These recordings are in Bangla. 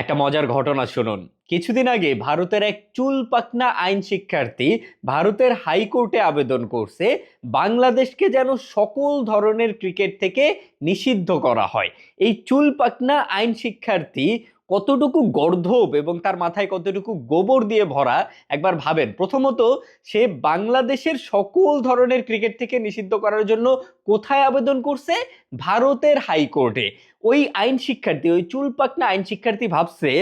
একটা মজার ঘটনা শুনুন। কিছুদিন আগে ভারতের এক চুল পাকনা আইন শিক্ষার্থী ভারতের হাইকোর্টে আবেদন করছে, বাংলাদেশকে যেন সকল ধরনের ক্রিকেট থেকে নিষিদ্ধ করা হয়। এই চুল পাকনা আইন শিক্ষার্থী কতটুকু গর্ধব এবং তার মাথায় কতটুকু গোবর দিয়ে ভরা, একবার ভাবেন। প্রথমত, সে বাংলাদেশের সকল ধরনের ক্রিকেট থেকে নিষিদ্ধ করার জন্য কোথায় আবেদন করছে? ভারতের হাইকোর্টে। ওই আইন শিক্ষার্থী, ওই চুলপাকনা আইন শিক্ষার্থী ভাবছে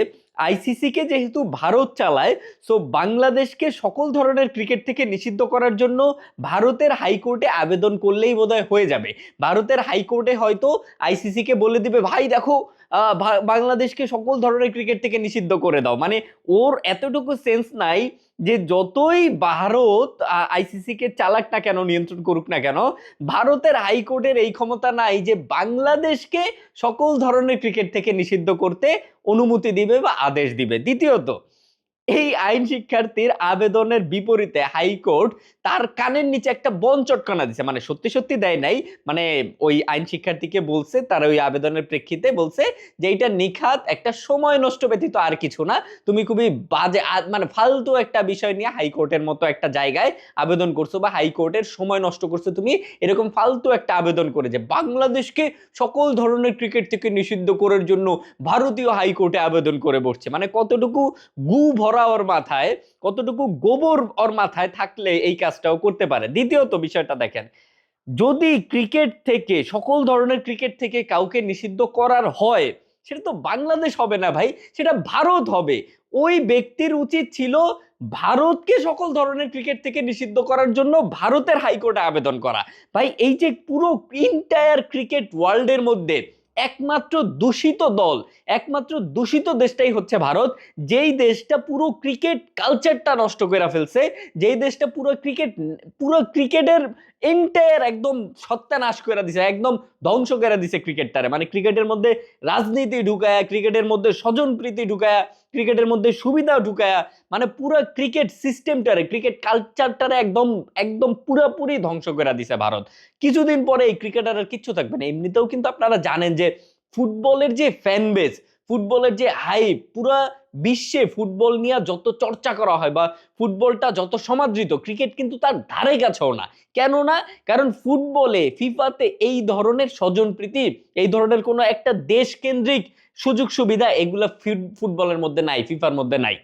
আইসিসিকে যেহেতু ভারত চালায় সো বাংলাদেশকে সকল ধরনের ক্রিকেট থেকে নিষিদ্ধ করার জন্য ভারতের হাইকোর্টে আবেদন করলেই বোধহয় হয়ে যাবে। ভারতের হাইকোর্টে হয়তো আইসিসিকে বলে দিবে, ভাই, দেখো বাংলাদেশকে সকল ধরনের ক্রিকেট থেকে নিষিদ্ধ করে দাও। মানে ওর এতটুকু সেন্স নাই যে যতই ভারত আইসিসিকে চালাক না কেন, নিয়ন্ত্রণ করুক না কেন, ভারতের হাইকোর্টের এই ক্ষমতা নাই যে বাংলাদেশকে সকল ধরনের ক্রিকেট থেকে নিষিদ্ধ করতে অনুমতি দিবে বা আদেশ দিবে। দ্বিতীয়ত এই আইন শিক্ষার্থীর আবেদনের বিপরীতে হাইকোর্ট তার কানের নিচে একটা বন চটকানা দিছে। মানে সত্যি সত্যি দেয় নাই। মানে ওই আইন শিক্ষার্থীকে বলছে, তার ওই আবেদনের প্রেক্ষিতে বলছে যে এটা নিখাত, একটা সময় নষ্ট ব্যতীত আর কিছু না। তুমি খুবই বাজে মানে ফালতু একটা বিষয় নিয়ে হাইকোর্টের মতো একটা জায়গায় আবেদন করছ বা হাইকোর্টের সময় নষ্ট করছ। তুমি এরকম ফালতু একটা আবেদন করে যে বাংলাদেশকে সকল ধরনের ক্রিকেট থেকে নিষিদ্ধ করার জন্য ভারতীয় হাইকোর্টে আবেদন করে বসছে। মানে কতটুকু গু ভরা ওর মাথায়, কতটুকু গোবর ওর মাথায় থাকলে এই কাজটাও করতে পারে? দ্বিতীয়ত বিষয়টা দেখেন, যদি ক্রিকেট থেকে, সকল ধরনের ক্রিকেট থেকে কাউকে নিষিদ্ধ করার হয়, সেটা তো বাংলাদেশ হবে না ভাই, সেটা ভারত হবে। ওই ব্যক্তির উচিত ছিল ভারতকে সকল ধরনের ক্রিকেট থেকে নিষিদ্ধ করার জন্য ভারতের হাইকোর্টে আবেদন করা। ভাই, এই যে পুরো ইন্টায়ার ক্রিকেট ওয়ার্ল্ডের মধ্যে একমাত্র দূষিত দল, একমাত্র দূষিত দেশটাই হচ্ছে ভারত, যেই দেশটা পুরো ক্রিকেট কালচারটা নষ্ট করে ফেলছে, যেই দেশটা পুরো ক্রিকেট পুরো ক্রিকেটের এন্টায়ার একদম সত্যানাশ করে দিছে, একদম ধ্বংস করে দিছে ক্রিকেটটারে। মানে ক্রিকেটের মধ্যে রাজনীতি ঢুকায়া, ক্রিকেটের মধ্যে স্বজনপ্রীতি ঢুকায়া, ক্রিকেটের মধ্যে সুবিধা ঢুকায়া মানে পুরো ক্রিকেট সিস্টেমটারে, ক্রিকেট কালচারটারে একদম একদম পুরোপুরি ধ্বংস করে দিছে ভারত। কিছুদিন পরে এই ক্রিকেটার আর কিচ্ছু থাকবে না। এমনিতেও কিন্তু আপনারা জানেন যে ফুটবলের যে ফ্যান বেস ফুটবলের যে হাই পুরা বিশ্বে ফুটবল নিয়ে যত চর্চা করা হয় বা ফুটবলটা যত সমাদৃত ক্রিকেট কিন্তু তার ধারে কাছেও না। কেন না কারণ ফুটবলে ফিফাতে এই ধরনের স্বজনপ্রীতি, এই ধরনের কোনো একটা দেশ কেন্দ্রিক সুযোগ সুবিধা এগুলা ফিট- ফুটবলের মধ্যে নাই ফিফার মধ্যে নাই।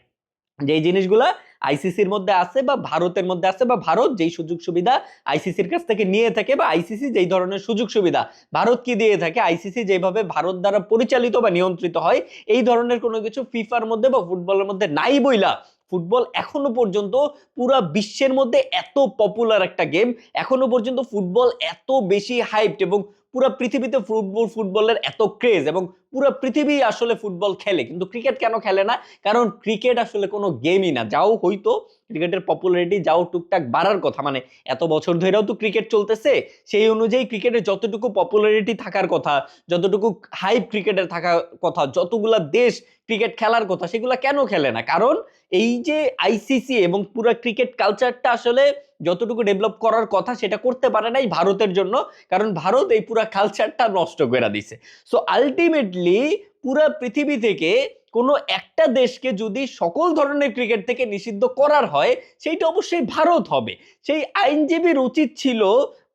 যেই জিনিসগুলা আইসিসির মধ্যে আছে বা ভারতের মধ্যে আছে বা ভারত যেই সুযোগ সুবিধা আইসিসির কাছ থেকে নিয়ে থাকে বা আইসিসি যেই ধরনের সুযোগ সুবিধা, ভারত কি দিয়ে থাকে? আইসিসি যেভাবে ভারত দ্বারা পরিচালিত বা নিয়ন্ত্রিত হয়, এই ধরনের কোনো কিছু ফিফার মধ্যে বা ফুটবলের মধ্যে নাই বইলা। ফুটবল এখনও পর্যন্ত পুরা বিশ্বের মধ্যে এত পপুলার একটা গেম এখনও পর্যন্ত ফুটবল এত বেশি হাইপড এবং পুরো পৃথিবীতে ফুটবল, ফুটবলের এত ক্রেজ এবং পুরো পৃথিবী আসলে ফুটবল খেলে। কিন্তু ক্রিকেট কেন খেলে না? কারণ ক্রিকেট আসলে কোনো গেমই না। যাও হয়তো ক্রিকেটের পপুলারিটি যাও টুকটাক বাড়ার কথা। মানে এত বছর ধরেও তো ক্রিকেট চলতেছে। সেই অনুযায়ী ক্রিকেটের যতটুকু পপুলারিটি থাকার কথা, যতটুকু হাইপ ক্রিকেটের থাকার কথা, যতগুলা দেশ ক্রিকেট খেলার কথা, সেগুলো কেন খেলে না? কারণ এই যে আইসিসি এবং পুরো ক্রিকেট কালচারটা আসলে যতটুকু ডেভেলপ করার কথা সেটা করতে পারে নাই ভারতের জন্য, কারণ ভারত এই পুরা কালচারটা নষ্ট করে দিছে। সো আলটিমেটলি পুরো পৃথিবী থেকে কোনো একটা দেশকে যদি সকল ধরনের ক্রিকেট থেকে নিষিদ্ধ করার হয়, সেইটা অবশ্যই ভারত হবে। সেই আইনজীবীর উচিত ছিল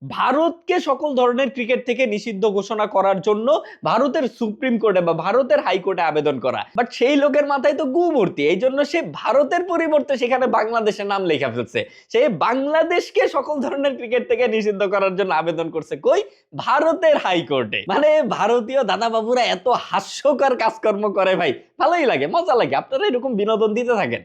ভারতকে সকল ধরনের ক্রিকেট থেকে নিষিদ্ধ ঘোষণা করার জন্য ভারতের সুপ্রিম কোর্টে বা ভারতের হাইকোর্টে আবেদন করা। বাট সেই লোকের মাথায় তো গুমূর্তি এই জন্য সে ভারতের পরিবর্তে সেখানে বাংলাদেশের নাম লেখা ফেলছে। সে বাংলাদেশকে সকল ধরনের ক্রিকেট থেকে নিষিদ্ধ করার জন্য আবেদন করছে কই? ভারতের হাইকোর্টে। মানে ভারতীয় দাদা বাবুরা এত হাস্যকর কাজকর্ম করে ভাই, ভালোই লাগে, মজা লাগে। আপনারা এরকম বিনোদন দিতে থাকেন।